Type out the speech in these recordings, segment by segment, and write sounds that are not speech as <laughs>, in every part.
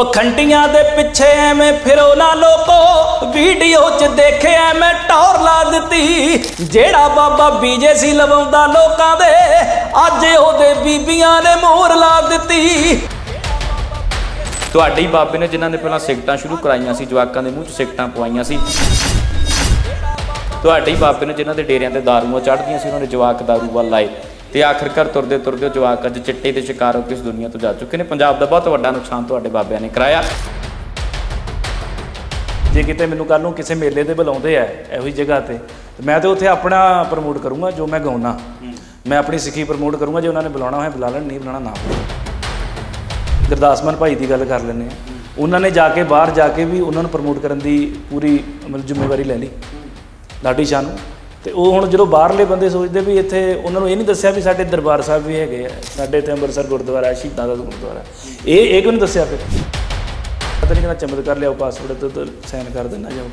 ਪਖੰਡੀਆਂ ਦੇ ਪਿੱਛੇ ਐਵੇਂ ਫਿਰੋ ਨਾ ਲੋਕੋ ਵੀਡੀਓ 'ਚ ਦੇਖਿਆ ਮੈਂ ਟੌਰ ਲਾ ਦਿੱਤੀ। ਜਿਹੜਾ ਬਾਬਾ ਬੀਜੇਸੀ ਲਵਾਉਂਦਾ ਲੋਕਾਂ ਦੇ, ਅੱਜ ਉਹਦੇ ਬੀਬੀਆਂ ਨੇ ਮੋਹਰ ਲਾ ਦਿੱਤੀ। ਤੁਹਾਡੇ ਬਾਬੇ ਨੇ ਜਿਨ੍ਹਾਂ ਨੇ ਪਹਿਲਾਂ ਸਿਕਟਾਂ ਸ਼ੁਰੂ ਕਰਾਈਆਂ ਸੀ, ਜਵਾਕਾਂ ਦੇ ਮੂੰਹ 'ਚ ਸਿਗਟਾਂ ਪਵਾਈਆਂ ਸੀ। ਤੁਹਾਡੇ ਬਾਬੇ ਨੇ ਜਿਨ੍ਹਾਂ ਦੇ ਡੇਰਿਆਂ ਤੇ ਦਾਰੂਆਂ ਚੜਦੀਆਂ ਸੀ, ਉਹਨਾਂ ਨੇ ਜਵਾਕ ਦਾਰੂ ਵੱਲ ਲਾਏ। ਤੇ ਆਖਰਕਾਰ ਤੁਰਦੇ ਤੁਰਦੇ ਜਵਾਕ ਅੱਜ ਚਿੱਟੇ ਦੇ ਸ਼ਿਕਾਰ ਹੋ ਕੇ ਇਸ ਦੁਨੀਆ ਤੋਂ ਜਾ ਚੁੱਕੇ ਨੇ। ਪੰਜਾਬ ਦਾ ਬਹੁਤ ਵੱਡਾ ਨੁਕਸਾਨ ਤੁਹਾਡੇ ਬਾਬਿਆਂ ਨੇ ਕਰਾਇਆ। ਜੇ ਕਿਤੇ ਮੈਨੂੰ ਕੱਲ ਨੂੰ ਕਿਸੇ ਮੇਲੇ ਤੇ ਬੁਲਾਉਂਦੇ ਆ ਇਹੋ ਹੀ ਜਗ੍ਹਾ ਤੇ ਮੈਂ ਤੇ ਉੱਥੇ ਆਪਣਾ ਪ੍ਰਮੋਟ ਕਰੂੰਗਾ ਜੋ ਮੈਂ ਗਾਉਣਾ ਮੈਂ ਆਪਣੀ ਸਿੱਖੀ ਪ੍ਰਮੋਟ ਕਰੂੰਗਾ ਜੇ ਉਹਨਾਂ ਨੇ ਬੁਲਾਉਣਾ ਹੋਇਆ ਬੁਲਾ ਲੈਣ ਨਹੀਂ ਬੁਲਾਉਣਾ ਨਾ ਗੁਰਦਾਸਮਾਨ ਭਾਈ ਦੀ ਗੱਲ ਕਰ ਲੈਂਦੇ ਆ ਉਹਨਾਂ ਨੇ ਜਾ ਕੇ ਬਾਹਰ ਜਾ ਕੇ ਵੀ ਉਹਨਾਂ ਨੂੰ ਪ੍ਰਮੋਟ ਕਰਨ ਦੀ ਪੂਰੀ ਮਤਲਬ ਜ਼ਿੰਮੇਵਾਰੀ ਲੈ ਲਈ। ਲਾਡੀ ਸ਼ਾਹ ਨੂੰ। ਤੇ ਉਹ ਹੁਣ ਜਦੋਂ ਬਾਹਰਲੇ ਬੰਦੇ ਸੋਚਦੇ ਵੀ ਇੱਥੇ ਉਹਨਾਂ ਨੂੰ ਇਹ ਨਹੀਂ ਦੱਸਿਆ ਵੀ ਸਾਡੇ ਦਰਬਾਰ ਸਾਹਿਬ ਵੀ ਹੈਗੇ ਆ, ਸਾਡੇ ਇੱਥੇ ਅੰਮ੍ਰਿਤਸਰ ਗੁਰਦੁਆਰਾ, ਸ਼ਹੀਦਾਂ ਦਾ ਗੁਰਦੁਆਰਾ। ਇਹ ਇਹ ਕਿਉਂ ਨਹੀਂ ਦੱਸਿਆ ਫਿਰ? ਪਤਾ ਨਹੀਂ ਕਿਹਦਾ ਚਮਤਕਾਰ ਲਿਆਓ ਪਾਸਵਰਡ ਤੇ ਸਾਈਨ ਕਰ ਦੇਣਾ ਜਾਓ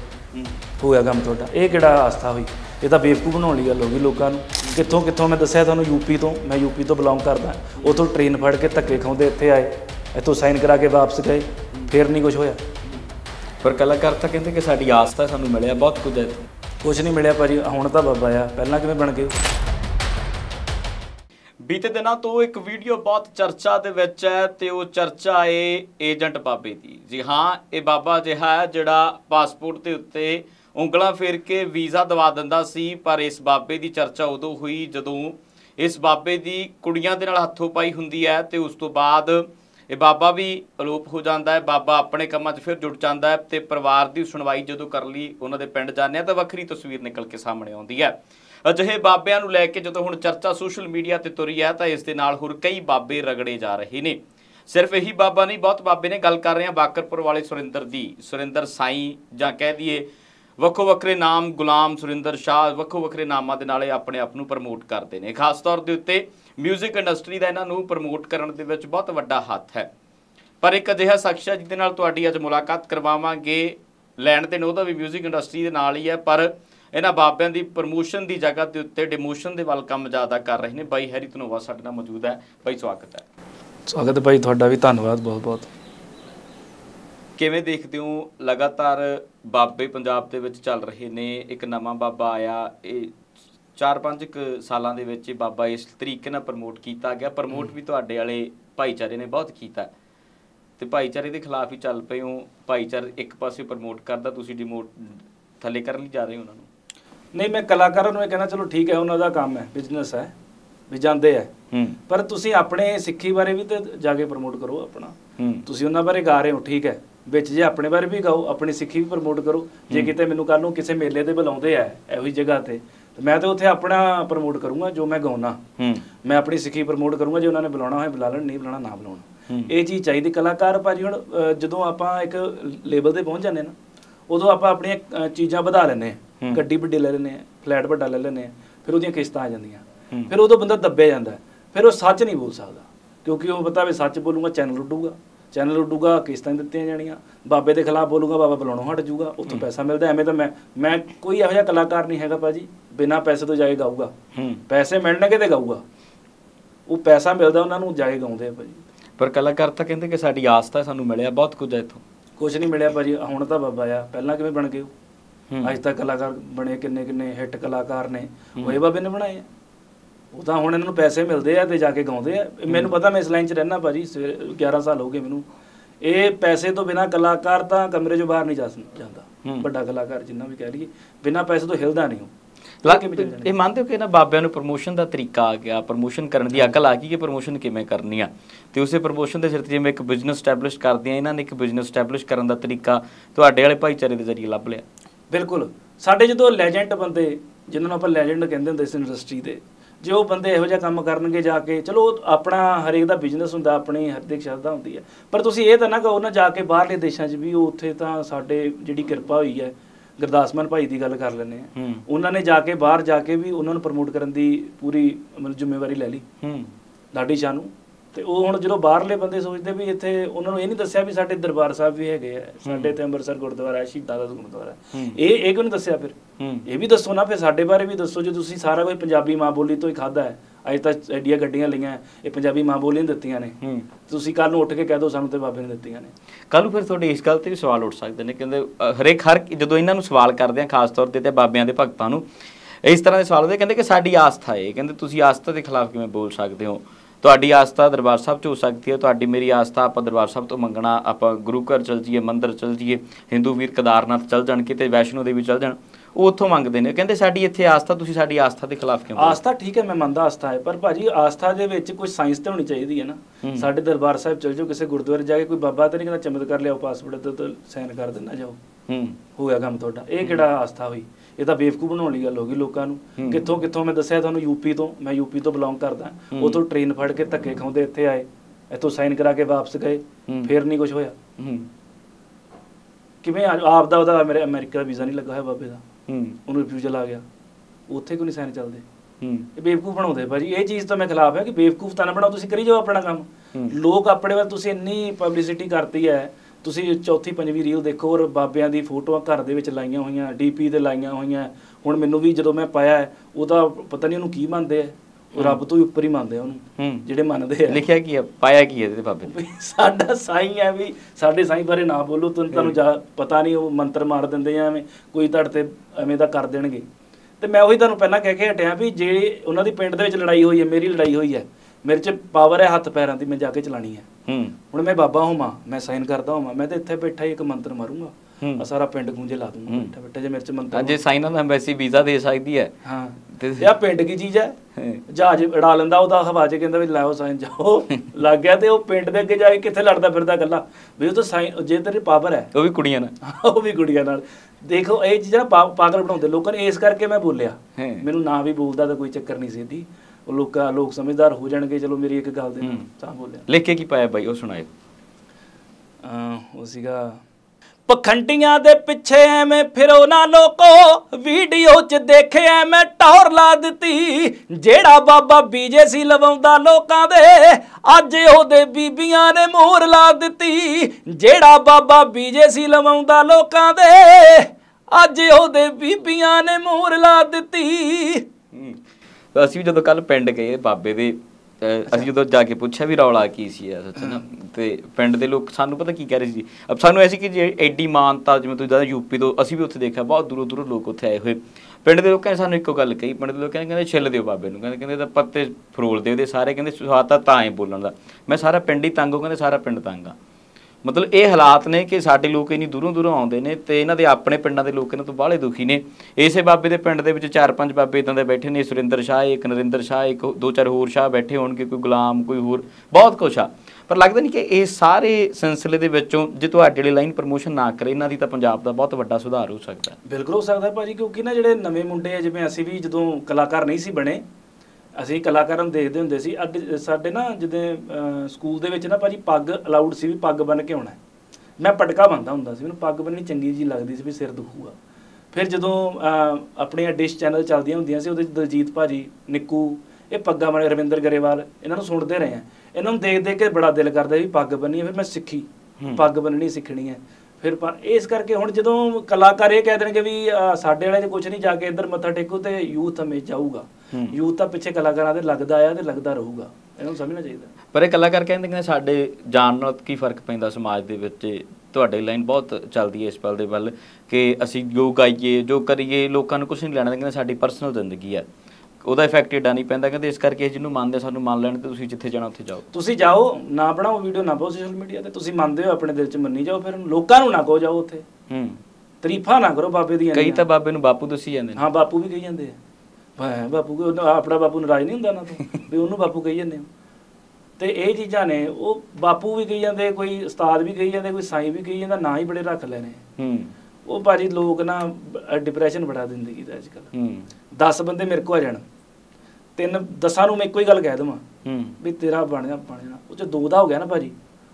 ਹੋ ਗਿਆ ਕੰਮ ਤੁਹਾਡਾ। ਇਹ ਕਿਹੜਾ ਆਸਥਾ ਹੋਈ? ਇਹ ਤਾਂ ਬੇਵਕੂ ਬਣਾਉਣ ਲਈ ਗੱਲ ਹੋ ਗਈ ਲੋਕਾਂ ਨੂੰ। ਕਿੱਥੋਂ ਕਿੱਥੋਂ ਮੈਂ ਦੱਸਿਆ ਤੁਹਾਨੂੰ ਯੂਪੀ ਤੋਂ? ਮੈਂ ਯੂਪੀ ਤੋਂ ਬਿਲੋਂਗ ਕਰਦਾ। ਉਥੋਂ ਟ੍ਰੇਨ ਫੜ ਕੇ ਧੱਕੇ ਖਾਉਂਦੇ ਇੱਥੇ ਆਏ। ਇੱਥੋਂ ਸਾਈਨ ਕਰਾ ਕੇ ਵਾਪਸ ਗਏ। ਫੇਰ ਨਹੀਂ ਕੁਝ ਹੋਇਆ। ਪਰ ਕਲਾਕਾਰ ਤਾਂ ਕਹਿੰਦੇ ਕਿ ਸਾਡੀ ਆਸਥਾ ਸਾਨੂੰ ਮਿਲਿਆ, ਬਹੁਤ ਕੁਝ ਹੈ ਇੱਥੋਂ। ਕੁਝ ਨਹੀਂ ਮਿਲਿਆ ਭਾਜੀ, ਹੁਣ ਤਾਂ ਬਾਬਾ ਆ। ਪਹਿਲਾਂ ਕਿਵੇਂ ਬਣ ਗਏ? ਬੀਤੇ ਦਿਨਾਂ ਤੋਂ ਇੱਕ ਵੀਡੀਓ ਬਹੁਤ ਚਰਚਾ ਦੇ ਵਿੱਚ ਹੈ ਤੇ ਉਹ ਚਰਚਾ ਏ ਏਜੰਟ ਬਾਬੇ ਦੀ। ਜੀ ਹਾਂ, ਇਹ ਬਾਬਾ ਜਿਹਾ ਹੈ ਜਿਹੜਾ ਪਾਸਪੋਰਟ ਦੇ ਉੱਤੇ ਉਂਗਲਾਂ ਫੇਰ ਕੇ ਵੀਜ਼ਾ ਦਵਾ ਦਿੰਦਾ ਸੀ, ਪਰ ਇਸ ਬਾਬੇ ਦੀ ਚਰਚਾ ਉਦੋਂ ਹੋਈ ਜਦੋਂ ਇਸ ਬਾਬੇ ਦੀ ਕੁੜੀਆਂ ਦੇ ਨਾਲ ਹੱਥੋਂ ਪਾਈ ਹੁੰਦੀ ਹੈ ਤੇ ਉਸ ਤੋਂ ਬਾਅਦ ਇਹ ਬਾਬਾ ਵੀ ਅਲੋਪ ਹੋ ਜਾਂਦਾ ਹੈ, ਬਾਬਾ ਆਪਣੇ ਕੰਮਾਂ 'ਚ ਫਿਰ ਜੁੜ ਜਾਂਦਾ ਹੈ ਤੇ ਪਰਿਵਾਰ ਦੀ ਸੁਣਵਾਈ ਜਦੋਂ ਕਰ ਲਈ ਉਹਨਾਂ ਦੇ ਪਿੰਡ ਜਾਂਦੇ ਆ ਤਾਂ ਵੱਖਰੀ ਤਸਵੀਰ ਨਿਕਲ ਕੇ ਸਾਹਮਣੇ ਆਉਂਦੀ ਹੈ। ਅਜਿਹੇ ਬਾਬਿਆਂ ਨੂੰ ਲੈ ਕੇ ਜਦੋਂ ਹੁਣ ਚਰਚਾ ਸੋਸ਼ਲ ਮੀਡੀਆ ਤੇ ਤੁਰੀ ਹੈ ਤਾਂ ਇਸ ਦੇ ਨਾਲ ਹੋਰ ਕਈ ਬਾਬੇ ਰਗੜੇ ਜਾ ਰਹੇ ਨੇ। ਸਿਰਫ ਇਹੀ ਬਾਬਾ ਨਹੀਂ, ਬਹੁਤ ਬਾਬੇ ਨੇ ਗੱਲ ਕਰ ਰਹੇ ਹਾਂ ਬਾਕਰਪੁਰ ਵਾਲੇ ਸੁਰਿੰਦਰ ਦੀ, ਸੁਰਿੰਦਰ ਸਾਈਂ ਜਾਂ ਕਹਿ ਦਈਏ ਵੱਖੋ ਵੱਖਰੇ ਨਾਮ ਗੁਲਾਮ ਸੁਰਿੰਦਰ ਸ਼ਾਹ ਵੱਖੋ ਵੱਖਰੇ ਨਾਮਾਂ ਦੇ ਨਾਲ ਇਹ ਆਪਣੇ ਆਪ ਨੂੰ ਪ੍ਰਮੋਟ ਕਰਦੇ ਨੇ ਖਾਸ ਤੌਰ ਦੇ ਉੱਤੇ 뮤직 ਇੰਡਸਟਰੀ ਦਾ ਇਹਨਾਂ ਨੂੰ ਪ੍ਰਮੋਟ ਕਰਨ ਦੇ ਵਿੱਚ ਬਹੁਤ ਵੱਡਾ ਹੱਥ ਹੈ ਪਰ ਇੱਕ ਅਜਿਹਾ ਸ਼ਖਸ ਹੈ ਜਿਹਦੇ ਨਾਲ ਤੁਹਾਡੀ ਅੱਜ ਮੁਲਾਕਾਤ ਕਰਵਾਵਾਂਗੇ ਲੈਣ ਤੇ ਉਹਦਾ ਵੀ 뮤직 ਇੰਡਸਟਰੀ ਦੇ ਨਾਲ ਹੀ ਹੈ ਪਰ ਇਹਨਾਂ ਬਾਬਿਆਂ ਦੀ ਪ੍ਰਮੋਸ਼ਨ ਦੀ ਜਗ੍ਹਾ ਦੇ ਉੱਤੇ ਡਿਮੋਸ਼ਨ ਦੇ ਵੱਲ ਕੰਮ ਜ਼ਿਆਦਾ ਕਰ ਰਹੇ ਨੇ ਬਾਈ ਹੈਰੀ ਧਨੋਵਾ ਸਾਡੇ ਨਾਲ ਮੌਜੂਦ ਹੈ ਬਾਈ ਸਵਾਗਤ ਹੈ ਸਵਾਗਤ ਹੈ ਭਾਈ ਤੁਹਾਡਾ ਵੀ ਧੰਨਵਾਦ ਬਹੁਤ ਬਹੁਤ ਕਿਵੇਂ ਦੇਖਦੇ ਹੋ? ਲਗਾਤਾਰ ਬਾਬੇ ਪੰਜਾਬ ਦੇ ਵਿੱਚ ਚੱਲ ਰਹੇ ਨੇ ਇੱਕ ਨਵਾਂ ਬਾਬਾ ਆਇਆ ਇਹ 4-5 ਕੁ ਸਾਲਾਂ ਦੇ ਵਿੱਚ ਬਾਬਾ ਇਸ ਤਰੀਕੇ ਨਾਲ ਪ੍ਰਮੋਟ ਕੀਤਾ ਗਿਆ। ਪ੍ਰਮੋਟ ਵੀ ਤੁਹਾਡੇ ਵਾਲੇ ਭਾਈਚਾਰੇ ਨੇ ਬਹੁਤ ਕੀਤਾ। ਤੇ ਭਾਈਚਾਰੇ ਦੇ ਖਿਲਾਫ ਹੀ ਚੱਲ ਪਏ ਹੋ। ਭਾਈਚਾਰਾ ਇੱਕ ਪਾਸੇ ਪ੍ਰਮੋਟ ਕਰਦਾ ਤੁਸੀਂ ਡਿਮੋਟ ਥੱਲੇ ਕਰਨ ਲਈ ਜਾ ਰਹੇ ਹੋ ਉਹਨਾਂ ਨੂੰ? ਨਹੀਂ ਮੈਂ ਕਲਾਕਾਰਾਂ ਨੂੰ ਇਹ ਕਹਿੰਦਾ ਚਲੋ ਠੀਕ ਹੈ ਉਹਨਾਂ ਦਾ ਕੰਮ ਹੈ ਬਿਜ਼ਨਸ ਹੈ ਵੀ ਜਾਂਦੇ ਹੂੰ। ਪਰ ਤੁਸੀਂ ਆਪਣੇ ਸਿੱਖੀ ਬਾਰੇ ਵੀ ਤੇ ਜਾ ਕੇ ਪ੍ਰਮੋਟ ਕਰੋ ਆਪਣਾ। ਤੁਸੀਂ ਉਹਨਾਂ ਬਾਰੇ ਗਾ ਰਹੇ ਹੋ ਠੀਕ ਹੈ। ਵਿੱਚ ਜੇ ਆਪਣੇ ਬਾਰੇ ਵੀ ਗਾਓ ਆਪਣੀ ਸਿੱਖੀ ਵੀ ਪ੍ਰਮੋਟ ਕਰੋ ਜੇ ਕਿਤੇ ਮੈਨੂੰ ਕੱਲ ਨੂੰ ਕਿਸੇ ਮੇਲੇ ਤੇ ਬੁਲਾਉਂਦੇ ਆ ਇਹੋ ਹੀ ਜਗ੍ਹਾ ਤੇ ਮੈਂ ਤੇ ਉੱਥੇ ਆਪਣਾ ਪ੍ਰਮੋਟ ਕਰੂੰਗਾ ਜੋ ਮੈਂ ਗਾਉਣਾ ਮੈਂ ਆਪਣੀ ਸਿੱਖੀ ਪ੍ਰਮੋਟ ਕਰੂੰਗਾ ਜੇ ਉਹਨਾਂ ਨੇ ਬੁਲਾਉਣਾ ਹੋਇਆ ਬੁਲਾ ਲੈਣ ਨਹੀਂ ਬੁਲਾਉਣਾ ਨਾ ਬੁਲਾਉਣਾ। ਇਹ ਚੀਜ਼ ਚਾਹੀਦੀ ਕਲਾਕਾਰ ਭਾਜੀ ਹੁਣ ਜਦੋਂ ਆਪਾਂ ਇੱਕ ਲੈਵਲ ਤੇ ਪਹੁੰਚ ਜਾਂਦੇ ਨਾ ਉਦੋਂ ਆਪਾਂ ਆਪਣੀਆਂ ਚੀਜ਼ਾਂ ਵਧਾ ਲੈਂਦੇ ਹੂੰ। ਗੱਡੀ ਵੱਡੀ ਲੈ ਲੈਂਦੇ ਹਾਂ ਫਲੈਟ ਵੱਡਾ ਲੈ ਲੈਂਦੇ ਹਾਂ ਫਿਰ ਉਹਦੀਆਂ ਕਿਸ਼ਤਾਂ ਆ ਜਾਂਦੀਆਂ। ਫਿਰ ਉਦੋਂ ਬੰਦਾ ਦੱਬਿਆ ਜਾਂਦਾ। ਫਿਰ ਉਹ ਸੱਚ ਨਹੀਂ ਬੋਲ ਸਕਦਾ ਕਿਉਂਕਿ ਉਹ ਪਤਾ ਵੀ ਸੱਚ ਬੋਲੂਗਾ ਚੈਨਲ ਉੱਡੂਗਾ ਚੈਨਲ ਉੱਡੂਗਾ ਕਿਸ਼ਤਾਂ ਦਿੱਤੀਆਂ ਜਾਣੀਆਂ। ਬਾਬੇ ਦੇ ਖਿਲਾਫ ਬੋਲੂਗਾ ਬਾਬਾ ਬੁਲਾਉਣੋਂ ਹਟ ਜਾਊਗਾ ਉੱਥੋਂ ਪੈਸਾ ਮਿਲਦਾ ਐਵੇਂ ਤਾਂ ਮੈਂ ਮੈਂ ਕੋਈ ਇਹੋ ਜਿਹਾ ਕਲਾਕਾਰ ਨਹੀਂ ਹੈਗਾ ਭਾਜੀ। ਬਿਨਾਂ ਪੈਸੇ ਤੋਂ ਜਾ ਕੇ ਗਾਊਗਾ। ਹੂੰ। ਪੈਸੇ ਮਿਲਣਗੇ ਤੇ ਗਾਊਗਾ। ਉਹ ਪੈਸਾ ਮਿਲਦਾ ਉਹਨਾਂ ਨੂੰ ਜਾ ਕੇ ਗਾਉਂਦੇ ਆ ਭਾਜੀ। ਪਰ ਕਲਾਕਾਰ ਤਾਂ ਕਹਿੰਦੇ ਕਿ ਸਾਡੀ ਆਸ ਤਾਂ ਸਾਨੂੰ ਮਿਲਿਆ ਬਹੁਤ ਕੁਝ ਹੈ ਇੱਥੋਂ। ਕੁਝ ਨਹੀਂ ਮਿਲਿਆ ਭਾਜੀ ਹੁਣ ਤਾਂ ਬਾਬਾ ਆ ਪਹਿਲਾਂ ਕਿਵੇਂ ਬਣ ਗਏ ਉਹ? ਅੱਜ ਤੱਕ ਕਲਾਕਾਰ ਬਣੇ ਕਿੰਨੇ ਕਿੰਨੇ ਹਿੱਟ ਕਲਾਕਾਰ ਨੇ ਉਹ ਇਹ ਬਾਬੇ ਨੇ ਬਣਾਏ ਆ। ਉਹ ਤਾਂ ਹੁਣ ਇਹਨਾਂ ਨੂੰ ਪੈਸੇ ਮਿਲਦੇ ਆ ਤੇ ਜਾ ਕੇ ਗਾਉਂਦੇ ਆ। ਮੈਨੂੰ ਪਤਾ ਮੈਂ ਇਸ ਲਾਈਨ 'ਚ ਰਹਿਣਾ ਭਾਜੀ ਸਵੇਰੇ 11 ਸਾਲ ਹੋ ਗਏ ਮੈਨੂੰ। ਇਹ ਪੈਸੇ ਤੋਂ ਬਿਨਾ ਕਲਾਕਾਰ ਤਾਂ ਕਮਰੇ 'ਚੋਂ ਬਾਹਰ ਨਹੀਂ ਜਾ ਜਾਂਦਾ। ਵੱਡਾ ਕਲਾਕਾਰ ਜਿੰਨਾ ਵੀ ਕਹਿ ਲਈਏ ਬਿਨਾ ਪੈਸੇ ਤੋਂ ਹਿਲਦਾ ਨਹੀਂ ਉਹ? ਇਹ ਮੰਨਦੇ ਹੋ ਕਿ ਨਾ ਬਾਬਿਆਂ ਨੂੰ ਪ੍ਰਮੋਸ਼ਨ ਦਾ ਤਰੀਕਾ ਆ ਗਿਆ? ਪ੍ਰਮੋਸ਼ਨ ਕਰਨ ਦੀ ਅਕਲ ਆ ਗਈ ਕਿ ਪ੍ਰਮੋਸ਼ਨ ਕਿਵੇਂ ਕਰਨੀ ਆ? ਤੇ ਉਸੇ ਪ੍ਰਮੋਸ਼ਨ ਦੇ ਸਿਰ ਤੇ ਜਿਵੇਂ ਇੱਕ ਬਿਜ਼ਨਸ ਸਟੈਬਲਿਸ਼ ਕਰਦੇ ਆ ਇਹਨਾਂ ਨੇ ਇੱਕ ਬਿਜ਼ਨਸ ਸਟੈਬਲਿਸ਼ ਕਰਨ ਦਾ ਤਰੀਕਾ ਤੁਹਾਡੇ ਵਾਲੇ ਭਾਈਚਾਰੇ ਦੇ ਜ਼ਰੀਏ ਲੱਭ ਲਿਆ। ਬਿਲਕੁਲ। ਸਾਡੇ ਜਦੋਂ ਲੈਜੈਂਡ ਬੰਦੇ ਜਿਨ੍ਹਾਂ ਨੂੰ ਆਪਾਂ ਲੈਜੈਂਡ ਕਹਿੰਦੇ ਹੁੰਦੇ ਇਸ ਇੰਡਸਟਰੀ ਦੇ ਜੇ ਉਹ ਬੰਦੇ ਇਹੋ ਜਿਹਾ ਕੰਮ ਕਰਨਗੇ ਜਾ ਕੇ ਚਲੋ ਆਪਣਾ ਹਰੇਕ ਦਾ ਬਿਜ਼ਨਸ ਹੁੰਦਾ ਆਪਣੀ ਹਰਦਿਕ ਸ਼ਰਧਾ ਹੁੰਦੀ ਹੈ। ਪਰ ਤੁਸੀਂ ਇਹ ਤਾਂ ਨਾ ਕਹੋ ਨਾ ਜਾ ਕੇ ਬਾਹਰਲੇ ਦੇਸ਼ਾਂ 'ਚ ਵੀ ਉਹ ਉੱਥੇ ਤਾਂ ਸਾਡੇ ਜਿਹੜੀ ਕਿਰਪਾ ਹੋਈ ਹੈ ਗੁਰਦਾਸਮਾਨ ਭਾਈ ਦੀ ਗੱਲ ਕਰ ਲੈਂਦੇ ਆ ਉਹਨਾਂ ਨੇ ਜਾ ਕੇ ਬਾਹਰ ਜਾ ਕੇ ਵੀ ਉਹਨਾਂ ਨੂੰ ਪ੍ਰਮੋਟ ਕਰਨ ਦੀ ਪੂਰੀ ਮਤਲਬ ਜ਼ਿੰਮੇਵਾਰੀ ਲੈ ਲਈ। ਹੂੰ। ਲਾਡੀ ਸ਼ਾਹ ਨੂੰ। ਤੇ ਉਹ ਹੁਣ ਜਦੋਂ ਬਾਹਰਲੇ ਬੰਦੇ ਸੋਚਦੇ ਵੀ ਇੱਥੇ ਉਹਨਾਂ ਨੂੰ ਇਹ ਨਹੀਂ ਦੱਸਿਆ ਵੀ ਸਾਡੇ ਦਰਬਾਰ ਸਾਹਿਬ ਵੀ ਹੈਗੇ ਆ ਸਾਡੇ ਤੇ ਅੰਮ੍ਰਿਤਸਰ ਗੁਰਦੁਆਰਾ ਹੈ ਸ਼ਹੀਦਾਂ ਦਾ ਗੁਰਦੁਆਰਾ। ਇਹ ਇਹ ਕਿਉਂ ਨਹੀਂ ਦੱਸਿਆ ਫਿਰ? ਇਹ ਵੀ ਦੱਸੋ ਨਾ ਫਿਰ ਸਾਡੇ ਬਾਰੇ ਵੀ ਦੱਸੋ ਜੇ ਤੁਸੀਂ ਸਾਰਾ ਕੁਝ ਪੰਜਾਬੀ ਮਾਂ ਬੋਲੀ ਤੋਂ ਹੀ ਖਾਦਾ ਹੈ ਅੱਜ ਤਾਂ ਐਡੀਆਂ ਗੱਡੀਆਂ ਲਈਆਂ ਇਹ ਪੰਜਾਬੀ ਮਾਂ ਬੋਲੀ ਨੇ ਦਿੱਤੀਆਂ ਨੇ। ਤੁਸੀਂ ਕੱਲ ਨੂੰ ਉੱਠ ਕੇ ਕਹਿ ਦਿਓ ਸਾਨੂੰ ਤੇ ਬਾਬੇ ਨੇ ਦਿੱਤੀਆਂ ਨੇ। ਕੱਲ ਨੂੰ ਫਿਰ ਤੁਹਾਡੇ ਇਸ ਗੱਲ ਤੇ ਵੀ ਸਵਾਲ ਉੱਠ ਸਕਦੇ ਨੇ ਕਹਿੰਦੇ ਹਰੇਕ ਹਰ ਜਦੋਂ ਇਹਨਾਂ ਨੂੰ ਸਵਾਲ ਕਰਦੇ ਆ ਖਾਸ ਤੌਰ ਤੇ ਤੇ ਬਾਬਿਆਂ ਦੇ ਭਗਤਾਂ ਨੂੰ ਇਸ ਤਰ੍ਹਾਂ ਦੇ ਸਵਾਲ ਹੁੰਦੇ ਕਹਿੰਦੇ ਕਿ ਸਾਡੀ ਆਸਥਾ ਹੈ। ਕਹਿੰਦੇ ਤੁਸੀਂ ਆਸਥਾ ਦੇ ਖਿਲਾਫ ਕਿਵੇਂ ਬੋਲ ਸਕਦੇ ਹੋ? ਤੁਹਾਡੀ ਆਸਥਾ ਦਰਬਾਰ ਸਾਹਿਬ 'ਚ ਹੋ ਸਕਦੀ ਹੈ ਤੁਹਾਡੀ ਮੇਰੀ ਆਸਥਾ ਆਪਾਂ ਦਰਬਾਰ ਸਾਹਿਬ ਤੋਂ ਮੰਗਣਾ ਆਪਾਂ ਗੁਰੂ ਘਰ ਚਲ ਜਾਈਏ ਮੰਦਿਰ ਚਲ ਜਾਈਏ ਹਿੰਦੂ ਵੀਰ ਕੇਦਾਰਨਾਥ ਚਲ ਜਾਣ ਕਿਤੇ ਵੈਸ਼ਨੋ ਦੇਵੀ ਚਲ ਜਾਣ ਉਹ ਉੱਥੋਂ ਮੰਗਦੇ ਨੇ। ਕਹਿੰਦੇ ਸਾਡੀ ਇੱਥੇ ਆਸਥਾ ਤੁਸੀਂ ਸਾਡੀ ਆਸਥਾ ਦੇ ਖਿਲਾਫ ਕਿਉਂ ਆਸਥਾ ਠੀਕ ਹੈ ਮੈਂ ਮੰਨਦਾ ਆਸਥਾ ਹੈ ਪਰ ਭਾਜੀ ਆਸਥਾ ਦੇ ਵਿੱਚ ਕੋਈ ਸਾਇੰਸ ਤੇ ਹੋਣੀ ਚਾਹੀਦੀ ਹੈ ਨਾ। ਸਾਡੇ ਦਰਬਾਰ ਸਾਹਿਬ ਚਲ ਜਾਓ ਕਿਸੇ ਗੁਰਦੁਆਰੇ ਜਾ ਕੇ ਕੋਈ ਬਾਬਾ ਤਾਂ ਨਹੀਂ ਕਹਿੰਦਾ ਚਮਤਕਾਰ ਲਿਆਓ ਪਾਸਪੋਰਟ ਤੇ ਸਾਈਨ ਕਰ ਦੇਣਾ ਜਾਓ। ਹੂੰ। ਹੋ ਗਿਆ ਕੰਮ ਤੁਹਾਡਾ। ਇਹ ਕਿਹੜਾ ਆਸਥਾ ਹੋਈ? ਇਹ ਤਾਂ ਬੇਵਕੂਫ ਬਣਾਉਣ ਵਾਲੀ ਗੱਲ ਹੋ ਗਈ ਲੋਕਾਂ। ਨੂੰ। ਕਿੱਥੋਂ ਕਿੱਥੋਂ ਮੈਂ ਦੱਸਿਆ ਤੁਹਾਨੂੰ ਯੂਪੀ ਤੋਂ। ਮੈਂ ਯੂਪੀ ਤੋਂ ਬਿਲੋਂਗ ਕਰਦਾ। ਉਥੋਂ ਟ੍ਰੇਨ ਫੜ ਕੇ ਧੱਕੇ ਖਾਉਂਦੇ ਇੱਥੇ ਆਏ। ਇੱਥੋਂ ਸਾਈਨ ਕਰਾ ਕੇ ਵਾਪਸ ਗਏ। ਫੇਰ ਨਹੀਂ ਕੁਝ ਹੋਇਆ। ਕਿਵੇਂ ਆਪ ਦਾ ਉਹਦਾ ਮੇਰੇ ਅਮਰੀਕਾ ਦਾ ਵੀਜ਼ਾ ਨਹੀਂ ਲੱਗਾ ਹੋਇਆ ਬਾਬੇ ਦਾ। ਉਹਨੂੰ ਰਿਫਿਊਜ਼ਲ ਆ ਗਿਆ। ਉੱਥੇ ਕੋਈ ਨਹੀਂ ਸਾਈਨ ਚੱਲਦੇ? ਇਹ ਬੇਵਕੂਫ ਬਣਾਉਂਦੇ ਭਾਜੀ। ਇਹ ਚੀਜ਼ ਤਾਂ ਮੈਂ ਖਿਲਾਫ ਹੈ ਕਿ ਬੇਵਕੂਫ ਤਾਂ ਨਾ ਬਣਾਓ। ਤੁਸੀਂ ਕਰੀ ਜਾਓ ਆਪਣਾ ਕੰਮ। ਲੋਕ ਆਪਣੇ ਵੱਲ ਤੁਸੀਂ ਇੰਨੀ ਪਬਲਿਸਿਟੀ ਕਰਤੀ ਹੈ ਤੁਸੀਂ ਚੌਥੀ ਪੰਜਵੀਂ ਰੀਲ ਦੇਖੋ ਔਰ ਬਾਬਿਆਂ ਦੀ ਫੋਟੋਆਂ ਘਰ ਦੇ ਵਿੱਚ ਲਾਈਆਂ ਹੋਈਆਂ ਡੀਪੀ ਤੇ ਲਾਈਆਂ ਹੋਈਆਂ। ਹੁਣ ਮੈਨੂੰ ਵੀ ਜਦੋਂ ਮੈਂ ਪਾਇਆ ਉਹਦਾ ਪਤਾ ਨਹੀਂ ਉਹਨੂੰ ਕੀ ਮੰਨਦੇ ਆ। ਰੱਬ ਤੋਂ ਉੱਪਰ ਹੀ ਮੰਨਦੇ ਆ ਉਹਨੂੰ ਜਿਹੜੇ ਮੰਨਦੇ ਆ। ਲਿਖਿਆ ਕੀ ਹੈ ਪਾਇਆ ਕੀ ਹੈ ਇਹਦੇ ਬਾਬੇ ਨੇ? ਸਾਡਾ ਸਾਈਂ ਹੈ ਵੀ ਸਾਡੇ ਸਾਈਂ ਬਾਰੇ ਨਾ ਬੋਲੋ ਤੁਹਾਨੂੰ ਤੁਹਾਨੂੰ ਜਾ ਪਤਾ ਨਹੀਂ ਉਹ ਮੰਤਰ ਮਾਰ ਦਿੰਦੇ ਆ ਐਵੇਂ ਕੋਈ ਤੁਹਾਡੇ ਤੇ ਐਵੇਂ ਦਾ ਕਰ ਦੇਣਗੇ। ਤੇ ਮੈਂ ਉਹੀ ਤੁਹਾਨੂੰ ਪਹਿਲਾਂ ਕਹਿ ਕੇ ਹਟਿਆ ਵੀ ਜੇ ਉਹਨਾਂ ਦੀ ਪਿੰਡ ਦੇ ਵਿੱਚ ਲੜਾਈ ਹੋਈ ਹੈ ਮੇਰੀ ਲੜਾਈ ਹੋਈ ਹੈ ਮੇਰੇ 'ਚ ਪਾਵਰ ਹੈ ਹੱਥ ਪੈਰਾਂ ਦੀ ਮੈਂ ਜਾ ਕੇ ਚਲਾਣੀ ਹੈ। ਹੂੰ। ਹੁਣ ਮੈਂ ਬਾਬਾ ਹੋਵਾਂ ਮੈਂ ਸਾਈਨ ਕਰਦਾ ਹੋਵਾਂ ਮੈਂ ਤੇ ਇੱਥੇ ਬੈਠਾ ਹੀ ਇੱਕ ਮੰਤਰ ਮਾਰੂੰਗਾ। ਆ ਸਾਰਾ ਪਿੰਡ ਗੂੰਜੇ ਲਾ ਦੂੰਗਾ। ਬੈਠਾ ਬੈਠਾ ਜੇ ਮੇਰੇ 'ਚ ਮੰਤਰ ਅਜੇ ਸਾਈਨਾਂ ਦਾ ਐਮਬੈਸੀ ਵੀਜ਼ਾ ਦੇ ਸਕਦੀ ਹੈ। ਹਾਂ। ਆ ਪਿੰਡ ਕੀ ਚੀਜ਼ ਹੈ। ਜਹਾਜ਼ ਉਡਾ ਲੈਂਦਾ ਉਹਦਾ ਹਵਾ 'ਚ ਕਹਿੰਦਾ ਵੀ ਲਾਓ ਸਾਈਨ ਜਾਓ। ਲੱਗ ਗਿਆ ਤੇ ਉਹ ਪਿੰਡ ਦੇ ਅੱਗੇ ਜਾ ਕੇ ਕਿੱਥੇ ਲੜਦਾ ਫਿਰਦਾ ਗੱਲਾਂ ਵੀ ਉਹ ਤਾਂ ਸਾਈਨ ਜੇ ਤੇਰੀ ਪਾਵਰ ਹੈ। ਉਹ ਵੀ ਕੁੜੀਆਂ ਨੇ <laughs> ਉਹ ਵੀ ਗੁੜੀਆਂ ਨਾਲ। ਦੇਖੋ ਇਹ ਚੀਜ਼ਾਂ ਪਾਗਲ ਬਣਾਉਂਦੇ। ਲੋਕਾਂ ਨੇ ਇਸ ਕਰਕੇ ਮੈਂ ਬੋਲਿਆ। ਮੈਨੂੰ ਨਾ ਵੀ ਬੋਲਦਾ ਤਾਂ ਕੋਈ ਚੱਕਰ ਨਹੀਂ ਸੀ ਇਹਦੀ। ਉਹ ਲੋਕਾਂ ਲੋਕ ਸਮਝਦਾਰ ਹੋ ਜਾਣਗੇ ਚਲੋ ਮੇਰੀ ਇੱਕ ਗੱਲ ਦੇ ਨਾਲ। ਤਾਂ ਬੋਲਿਆ। ਲਿਖ ਕੇ ਕੀ ਪਾਇਆ ਬਾਈ? ਉਹ ਅਹ ਉਹ ਸੀਗਾ ਪਖੰਡੀਆਂ ਦੇ ਪਿੱਛੇ ਐਵੇਂ ਫਿਰੋ ਨਾ ਲੋਕੋ ਵੀਡੀਓ 'ਚ ਦੇਖਿਆ ਮੈਂ ਟੌਰ ਲਾ ਦਿੱਤੀ। ਜਿਹੜਾ ਬਾਬਾ ਬੀਜੇ ਸੀ ਲਵਾਉਂਦਾ ਲੋਕਾਂ ਦੇ, ਅੱਜ ਉਹਦੇ ਬੀਬੀਆਂ ਨੇ ਮੋਹਰ ਲਾ ਦਿੱਤੀ। ਜਿਹੜਾ ਬਾਬਾ ਬੀਜੇ ਸੀ ਲਵਾਉਂਦਾ ਲੋਕਾਂ ਦੇ, ਅੱਜ ਉਹਦੇ ਬੀਬੀਆਂ ਨੇ ਮੋਹਰ ਲਾ ਦਿੱਤੀ। ਅਸੀਂ ਜਦੋਂ ਕੱਲ ਪਿੰਡ ਗਏ ਬਾਬੇ ਦੇ ਅਸੀਂ ਜਦੋਂ ਜਾ ਕੇ ਪੁੱਛਿਆ ਵੀ ਰੌਲਾ ਕੀ ਸੀ ਆ ਸੱਚ ਨਾ ਤੇ ਪਿੰਡ ਦੇ ਲੋਕ ਸਾਨੂੰ ਪਤਾ ਕੀ ਕਹਿ ਰਹੇ ਸੀ? ਅਬ ਸਾਨੂੰ ਐਸੀ ਕਿ ਜੇ ਐਡੀ ਮਾਨਤਾ ਜਿਵੇਂ ਤੁਸੀਂ ਦੱਸਿਆ ਯੂਪੀ ਤੋਂ ਅਸੀਂ ਵੀ ਉੱਥੇ ਦੇਖਿਆ ਬਹੁਤ ਦੂਰੋਂ ਦੂਰੋਂ ਲੋਕ ਉੱਥੇ ਆਏ ਹੋਏ। ਪਿੰਡ ਦੇ ਲੋਕਾਂ ਨੇ ਸਾਨੂੰ ਇੱਕੋ ਗੱਲ ਕਹੀ ਪਿੰਡ ਦੇ ਲੋਕਾਂ ਕਹਿੰਦੇ ਛਿੱਲ ਦਿਓ ਬਾਬੇ ਨੂੰ ਕਹਿੰਦੇ ਕਹਿੰਦੇ ਤਾਂ ਪੱਤੇ ਫਰੋਲ ਦੇ ਸਾਰੇ ਕਹਿੰਦੇ ਸਵਾਦ ਤਾਂ ਤਾਂ ਐ ਬੋਲਣ ਦਾ। ਮੈਂ ਸਾਰਾ ਪਿੰਡ ਹੀ ਤੰਗ ਹੋ ਕਹਿੰਦੇ ਸਾਰਾ ਪਿੰਡ ਤੰਗ ਆ ਮਤਲਬ ਇਹ ਹਾਲਾਤ ਨੇ ਕਿ ਸਾਡੇ ਲੋਕ ਇੰਨੀ ਦੂਰੋਂ ਦੂਰੋਂ ਆਉਂਦੇ ਨੇ ਤੇ ਇਹਨਾਂ ਦੇ ਆਪਣੇ ਪਿੰਡਾਂ ਦੇ ਲੋਕ ਇਹਨਾਂ ਤੋਂ ਬਾਹਲੇ ਦੁਖੀ ਨੇ। ਇਸੇ ਬਾਬੇ ਦੇ ਪਿੰਡ ਦੇ ਵਿੱਚ ਚਾਰ ਪੰਜ ਬਾਬੇ ਇਦਾਂ ਦੇ ਬੈਠੇ ਨੇ, ਸੁਰਿੰਦਰ ਸ਼ਾਹ, ਇੱਕ ਨਰਿੰਦਰ ਸ਼ਾਹ, ਇੱਕ ਦੋ ਚਾਰ ਹੋਰ ਸ਼ਾਹ ਬੈਠੇ ਹੋਣਗੇ, ਕੋਈ ਗੁਲਾਮ, ਕੋਈ ਹੋਰ, ਬਹੁਤ ਕੁਛ ਆ। ਪਰ ਲੱਗਦਾ ਨਹੀਂ ਕਿ ਇਹ ਸਾਰੇ ਸਿਲਸਿਲੇ ਦੇ ਵਿੱਚੋਂ ਜੇ ਤੁਹਾਡੇ ਲਈ ਲਾਈਨ ਪ੍ਰਮੋਸ਼ਨ ਨਾ ਕਰੇ, ਇਹਨਾਂ ਦੀ ਤਾਂ ਪੰਜਾਬ ਦਾ ਬਹੁਤ ਵੱਡਾ ਸੁਧਾਰ ਹੋ ਸਕਦਾ। ਬਿਲਕੁਲ ਹੋ ਸਕਦਾ ਭਾਜੀ, ਕਿਉਂਕਿ ਨਾ ਜਿਹੜੇ ਨਵੇਂ ਮੁੰਡੇ ਆ, ਜਿਵੇਂ ਅਸੀਂ ਵੀ ਜਦੋਂ ਕਲਾਕਾਰ ਨਹੀਂ ਸੀ ਬਣੇ ਅਸੀਂ ਕਲਾਕਾਰਾਂ ਨੂੰ ਦੇਖਦੇ ਹੁੰਦੇ ਸੀ ਅੱਡ ਸਾਡੇ ਨਾ ਜਦੋਂ ਸਕੂਲ ਦੇ ਵਿੱਚ ਨਾ ਭਾਜੀ ਪੱਗ ਅਲਾਉਡ ਸੀ ਵੀ ਪੱਗ ਬੰਨ ਕੇ ਆਉਣਾ। ਮੈਂ ਪਟਕਾ ਬੰਨਦਾ ਹੁੰਦਾ ਸੀ ਮੈਨੂੰ ਪੱਗ ਬੰਨਣੀ ਚੰਗੀ ਜੀ ਲੱਗਦੀ ਸੀ ਵੀ ਸਿਰ ਦੁਖੂਗਾ ਫਿਰ ਜਦੋਂ ਆਪਣੀਆਂ ਡਿਸ਼ ਚੈਨਲ ਚੱਲਦੀਆਂ ਹੁੰਦੀਆਂ ਸੀ ਉਹਦੇ 'ਚ ਦਲਜੀਤ ਭਾਜੀ ਨਿੱਕੂ ਇਹ ਪੱਗਾਂ ਬਣੇ ਰਵਿੰਦਰ ਗਰੇਵਾਲ ਇਹਨਾਂ ਨੂੰ ਸੁਣਦੇ ਰਹੇ ਆ ਇਹਨਾਂ ਨੂੰ ਦੇਖ ਦੇਖ ਕੇ ਬੜਾ ਦਿਲ ਕਰਦਾ ਵੀ ਪੱਗ ਬੰਨੀ ਫਿਰ ਮੈਂ ਸਿੱਖੀ। ਪੱਗ ਬੰਨਣੀ ਸਿੱਖਣੀ ਹੈ ਫਿਰ ਪਰ ਇਸ ਕਰਕੇ ਹੁਣ ਜਦੋਂ ਕਲਾਕਾਰ ਇਹ ਕਹਿ ਦੇਣਗੇ ਵੀ ਸਾਡੇ ਵਾਲੇ 'ਚ ਕੁਝ ਨਹੀਂ ਜਾ ਕੇ ਇੱਧਰ ਮੱਥਾ ਟੇਕੋ ਤੇ ਯੂਥ ਹਮੇ ਜਾਊਗਾ। ਯੂਥ ਤਾਂ ਪਿੱਛੇ ਕਲਾਕਾਰਾਂ ਦੇ ਲੱਗਦਾ ਆ ਤੇ ਲੱਗਦਾ ਰਹੂਗਾ। ਇਹਨੂੰ ਸਮਝਣਾ ਚਾਹੀਦਾ। ਪਰ ਇਹ ਕਲਾਕਾਰ ਕਹਿੰਦੇ ਕਿ ਸਾਡੇ ਜਾਣ ਨਾਲ ਕੀ ਫ਼ਰਕ ਪੈਂਦਾ ਸਮਾਜ ਦੇ ਵਿੱਚ? ਤੁਹਾਡੀ ਲਾਈਨ ਬਹੁਤ ਚੱਲਦੀ ਹੈ ਇਸ ਪਲ ਦੇ ਵੱਲ ਕਿ ਅਸੀਂ ਜੋ ਗਾਈਏ ਜੋ ਕਰੀਏ ਲੋਕਾਂ ਨੂੰ ਕੁਝ ਨਹੀਂ ਲੈਣਾ ਕਹਿੰਦੇ ਸਾਡੀ ਪਰਸਨਲ ਜ਼ਿੰਦਗੀ ਹੈ। ਉਹਦਾ ਇਫੈਕਟ ਏਡਾ ਨਹੀਂ ਪੈਂਦਾ ਕਹਿੰਦੇ ਇਸ ਕਰਕੇ ਜਿਹਨੂੰ ਮੰਨਦੇ ਸਾਨੂੰ ਮੰਨ ਲੈਣ ਤੇ ਤੁਸੀਂ ਜਿੱਥੇ ਜਾਣਾ ਉੱਥੇ ਜਾਓ। ਤੁਸੀਂ ਜਾਓ ਨਾ ਬਣਾਓ ਵੀਡੀਓ ਨਾ ਪਾਓ ਸੋਸ਼ਲ ਮੀਡੀਆ ਤੇ ਤੁਸੀਂ ਮੰਨਦੇ ਹੋ ਆਪਣੇ ਦਿਲ 'ਚ ਮੰਨੀ ਜਾਓ ਫਿਰ ਲੋਕਾਂ ਨੂੰ ਨਾ ਕਹੋ ਜਾਓ ਉੱਥੇ। ਹੂੰ। ਤਾਰੀਫਾਂ ਨਾ ਕਰੋ ਬਾਬੇ ਦੀਆਂ ਕਈ। ਤਾਂ ਬਾਬੇ ਨੂੰ ਬਾਪੂ ਦੱਸੀ ਜਾਂਦੇ ਨੇ। ਹਾਂ ਬਾਪੂ ਵੀ ਕਹੀ ਜਾਂਦੇ ਆ। ਭਾਂ ਬਾਪੂ ਕੋ ਆਪਣਾ ਬਾਪੂ ਨਾਰਾਜ਼ ਨਹੀਂ ਹੁੰਦਾ ਨਾ ਤੋਂ? <laughs> ਵੀ ਉਹਨੂੰ ਬਾਪੂ ਕਹੀ ਜਾਂਦੇ ਹੋ। ਤੇ ਇਹ ਚੀਜ਼ਾਂ ਨੇ ਉਹ ਬਾਪੂ ਵੀ ਕਹੀ ਜਾਂਦੇ ਕੋਈ ਉਸਤਾਦ ਵੀ ਕਹੀ ਜਾਂਦੇ ਕੋਈ ਸਾਈਂ ਵੀ ਕਹੀ ਜਾਂਦਾ ਨਾਂ ਹੀ ਬੜੇ ਰੱਖ ਲੈਣੇ। ਹੂੰ। ਉਹ ਭਾਜੀ ਲੋਕ ਨਾ ਡਿਪਰੈਸ਼ਨ ਬੜਾ ਜ਼ਿੰਦਗੀ ਦਾ ਅੱਜ ਕੱਲ੍ਹ। ਹੂੰ। 10 ਬੰਦੇ ਮੇਰੇ ਕੋ ਆ ਜਾਣ। ਤਿੰਨ ਦਸਾਂ ਨੂੰ ਮੈਂ ਇੱਕੋ ਹੀ ਗੱਲ ਕਹਿ ਦਵਾਂ। ਹੂੰ। ਵੀ ਤੇਰਾ ਬਣ ਜਾ ਬਣ ਜਾਣਾ ਉਹ ਚ ਦੋ ਦਾ ਹੋ ਗਿਆ ਨਾ ਭਾਜੀ।